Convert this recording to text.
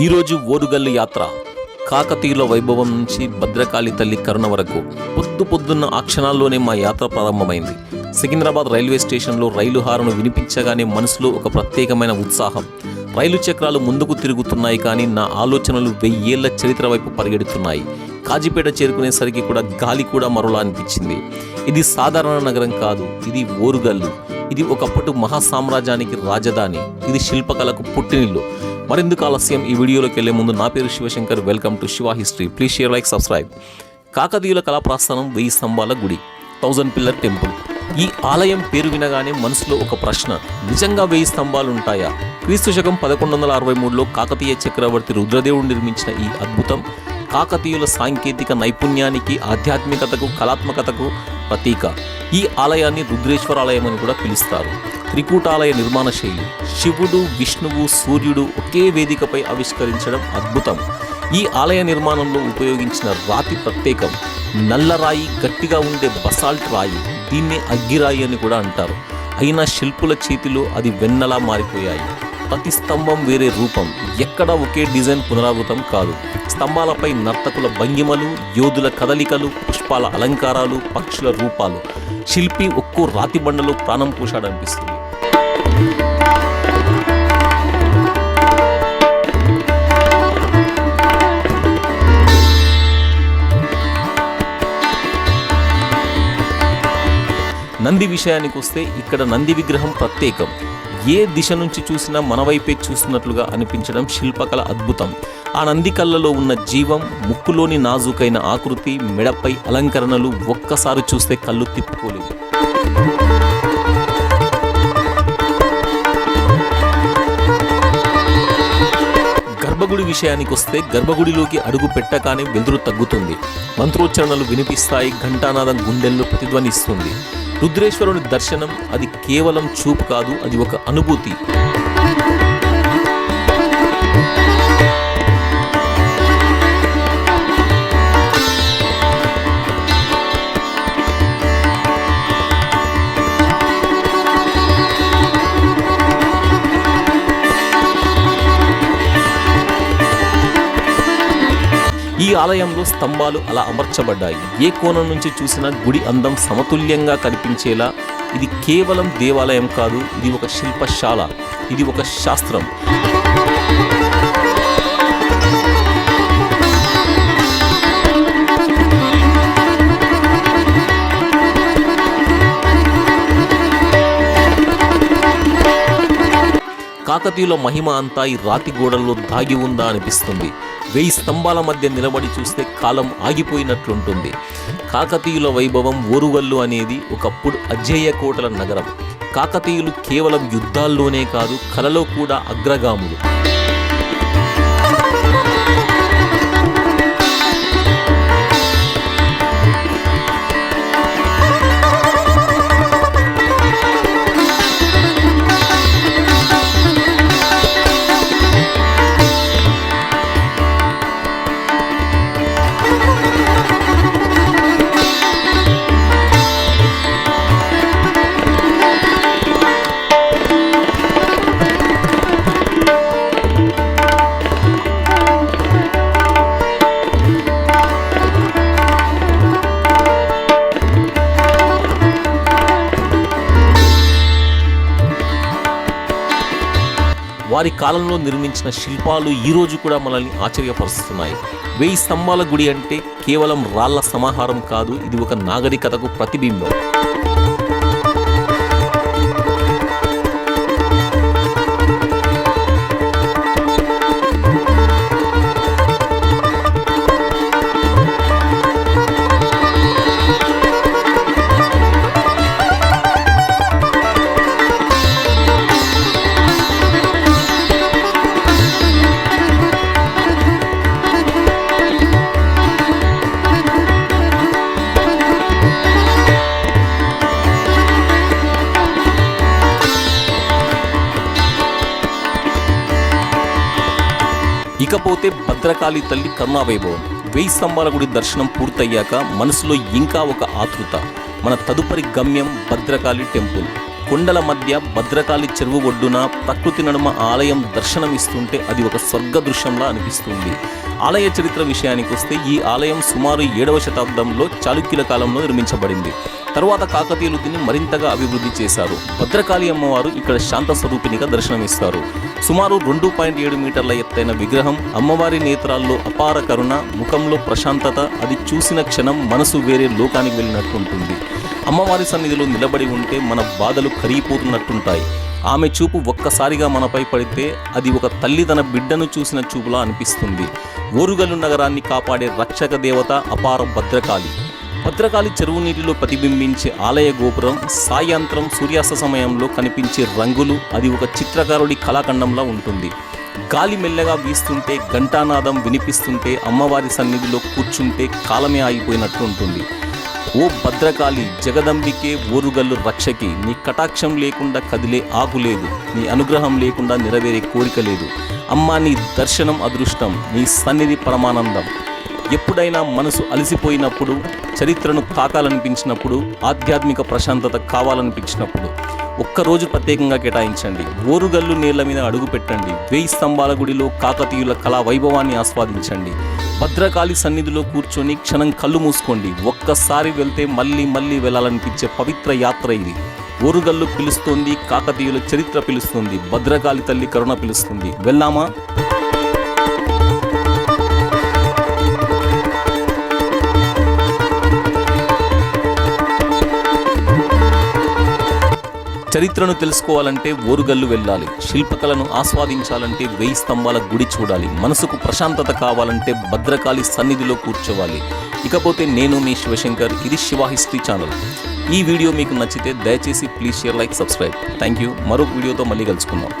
ఈరోజు ఓరుగల్లు యాత్ర. కాకతీయుల వైభవం నుంచి భద్రకాళి తల్లి కరుణ వరకు పొద్దు పొద్దున్న ఆ క్షణాల్లోనే మా యాత్ర ప్రారంభమైంది. సికింద్రాబాద్ రైల్వే స్టేషన్లో రైలు హారను వినిపించగానే మనసులో ఒక ప్రత్యేకమైన ఉత్సాహం. రైలు చక్రాలు ముందుకు తిరుగుతున్నాయి కానీ నా ఆలోచనలు వెయ్యేళ్ళ చరిత్ర వైపు పరిగెడుతున్నాయి. కాజీపేట చేరుకునేసరికి కూడా గాలి కూడా మరోలా అనిపించింది. ఇది సాధారణ నగరం కాదు ఇది ఓరుగల్లు. ఇది ఒకప్పటి మహాసామ్రాజ్యానికి రాజధాని. ఇది శిల్పకళకు పుట్టినిల్లు. మరెందుకు ఆలస్యం? ఈ వీడియోలోకి వెళ్ళే ముందు నా పేరు Shivshankar. Welcome to Shiva history. Please share like subscribe. కాకతీయుల కళాప్రస్థానం వెయ్యి స్తంభాల గుడి థౌజండ్ పిల్లర్ టెంపుల్. ఈ ఆలయం పేరు వినగానే మనసులో ఒక ప్రశ్న నిజంగా వెయ్యి స్తంభాలు ఉంటాయా? క్రీస్తు శకం పదకొండు వందల అరవై మూడులో కాకతీయ చక్రవర్తి రుద్రదేవుడు నిర్మించిన ఈ అద్భుతం కాకతీయుల సాంకేతిక నైపుణ్యానికి ఆధ్యాత్మికతకు కళాత్మకతకు ప్రతీక. ఈ ఆలయాన్ని రుద్రేశ్వర ఆలయం అని కూడా పిలుస్తారు. త్రికూటాలయ నిర్మాణ శైలి. శివుడు విష్ణువు సూర్యుడు ఒకే వేదికపై ఆవిష్కరించడం అద్భుతం. ఈ ఆలయ నిర్మాణంలో ఉపయోగించిన రాతి ప్రత్యేకం నల్లరాయి గట్టిగా ఉండే బసాల్ట్ రాయి దీన్నే అగ్గిరాయి అని కూడా అంటారు. అయినా శిల్పుల చేతిలో అది వెన్నలా మారిపోయాయి. ప్రతి స్తంభం వేరే రూపం. ఎక్కడ ఒకే డిజైన్ పునరావృతం కాదు. స్తంభాలపై నర్తకుల భంగిమలు యోధుల కదలికలు పుష్పాల అలంకారాలు పక్షుల రూపాలు. శిల్పి ఒక్కో రాతి బండలో ప్రాణం పోషాడనిపిస్తుంది. నంది విషయానికి వస్తే ఇక్కడ నంది విగ్రహం ప్రత్యేకం. ఏ దిశ నుంచి చూసినా మన వైపే చూస్తున్నట్లుగా అనిపించడం శిల్పకళ అద్భుతం. ఆ నంది కళ్ళలో ఉన్న జీవం ముక్కులోని నాజుకైన ఆకృతి మెడపై అలంకరణలు ఒక్కసారి చూస్తే కళ్ళు తిప్పుకోలేదు. గర్భగుడి విషయానికి వస్తే గర్భగుడిలోకి అడుగు పెట్టగానే వెదురు తగ్గుతుంది. మంత్రోచ్చరణలు వినిపిస్తాయి ఘంటానాదం గుండెల్లో ప్రతిధ్వనిస్తుంది. రుద్రేశ్వరుని దర్శనం అది కేవలం చూపు కాదు అది ఒక అనుభూతి. ఈ ఆలయంలో స్తంభాలు అలా అమర్చబడ్డాయి. ఏ కోణం నుంచి చూసినా గుడి అందం సమతుల్యంగా కనిపించేలా. ఇది కేవలం దేవాలయం కాదు ఇది ఒక శిల్పశాల ఇది ఒక శాస్త్రం. కాకతీయుల మహిమ అంతా ఈ రాతి గోడల్లో దాగి ఉందా అనిపిస్తుంది. వెయ్యి స్తంభాల మధ్య నిలబడి చూస్తే కాలం ఆగిపోయినట్లుంటుంది. కాకతీయుల వైభవం ఓరువల్లు అనేది ఒకప్పుడు అజేయ కోటల నగరం. కాకతీయులు కేవలం యుద్ధాల్లోనే కాదు కలలో కూడా అగ్రగాములు. వారి కాలంలో నిర్మించిన శిల్పాలు ఈ రోజు కూడా మనల్ని ఆశ్చర్యపరుస్తున్నాయి. వెయ్యి స్తంభాల గుడి అంటే కేవలం రాళ్ళ సమాహారం కాదు ఇది ఒక నాగరికతకు ప్రతిబింబం. ఇకపోతే భద్రకాళి తల్లి కరుణావైభవం. వెయ్యి స్తంభాల గుడి దర్శనం పూర్తయ్యాక మనసులో ఇంకా ఒక ఆతృత. మన తదుపరి గమ్యం భద్రకాళి టెంపుల్. కొండల మధ్య భద్రకాళి చెరువు ఒడ్డున ప్రకృతి నడుమ ఆలయం దర్శనమిస్తుంటే అది ఒక స్వర్గ దృశ్యంలా అనిపిస్తుంది. ఆలయ చరిత్ర విషయానికి వస్తే ఈ ఆలయం సుమారు ఏడవ శతాబ్దంలో చాళుక్యుల కాలంలో నిర్మించబడింది. తరువాత కాకతీయులు దీన్ని మరింతగా అభివృద్ధి చేశారు. భద్రకాళి అమ్మవారు ఇక్కడ శాంత స్వరూపినిగా దర్శనమిస్తారు. సుమారు రెండు పాయింట్ ఏడు మీటర్ల ఎత్తైన విగ్రహం అమ్మవారి నేత్రాల్లో అపార కరుణ ముఖంలో ప్రశాంతత అది చూసిన క్షణం మనసు వేరే లోకానికి వెళ్ళినట్టుంటుంది అమ్మవారి సన్నిధిలో నిలబడి ఉంటే మన బాధలు కరిగిపోతున్నట్టుంటాయి. ఆమె చూపు ఒక్కసారిగా మనపై పడితే అది ఒక తల్లి తన బిడ్డను చూసిన చూపులా అనిపిస్తుంది. ఓరుగల్లు నగరాన్ని కాపాడే రక్షక దేవత అపార భద్రకాళి. భద్రకాళి చెరువు నీటిలో ప్రతిబింబించే ఆలయ గోపురం సాయంత్రం సూర్యాస్త సమయంలో కనిపించే రంగులు అది ఒక చిత్రకారుడి కళాఖండంలా ఉంటుంది. గాలి మెల్లగా వీస్తుంటే ఘంటానాదం వినిపిస్తుంటే అమ్మవారి సన్నిధిలో కూర్చుంటే కాలమే ఆగిపోయినట్టు ఉంటుంది. ఓ భద్రకాళి జగదంబికే ఓరుగల్లు రక్షకి నీ కటాక్షం లేకుండా కదిలే ఆకు లేదు నీ అనుగ్రహం లేకుండా నెరవేరే కోరిక లేదు. అమ్మా నీ దర్శనం అదృష్టం నీ సన్నిధి పరమానందం. ఎప్పుడైనా మనసు అలసిపోయినప్పుడు చరిత్రను తాకాలనిపించినప్పుడు ఆధ్యాత్మిక ప్రశాంతత కావాలనిపించినప్పుడు ఒక్కరోజు ప్రత్యేకంగా కేటాయించండి. ఓరుగల్లు నీళ్ళ మీద అడుగు పెట్టండి. వేయి స్తంభాల గుడిలో కాకతీయుల కళా వైభవాన్ని ఆస్వాదించండి. భద్రకాళి సన్నిధిలో కూర్చొని క్షణం కళ్ళు మూసుకోండి. ఒక్కసారి వెళ్తే మళ్ళీ మళ్ళీ వెళ్ళాలనిపించే పవిత్ర యాత్ర ఇది. ఓరుగల్లు పిలుస్తుంది కాకతీయుల చరిత్ర పిలుస్తుంది భద్రకాళి తల్లి కరుణ పిలుస్తుంది. వెళ్దామా చరిత్రను తెలుసుకోవాలంటే ఓరుగల్లు వెళ్ళాలి. శిల్పకళను ఆస్వాదించాలంటే వెయ్యి స్తంభాల గుడి చూడాలి. మనసుకు ప్రశాంతత కావాలంటే భద్రకాళి సన్నిధిలో కూర్చోవాలి. ఇకపోతే నేను మీ శివశంకర్ ఇది శివ హిస్టరీ ఛానల్. ఈ వీడియో మీకు నచ్చితే దయచేసి please share like subscribe. Thank you మరో వీడియోతో మళ్ళీ కలుసుకుందాం.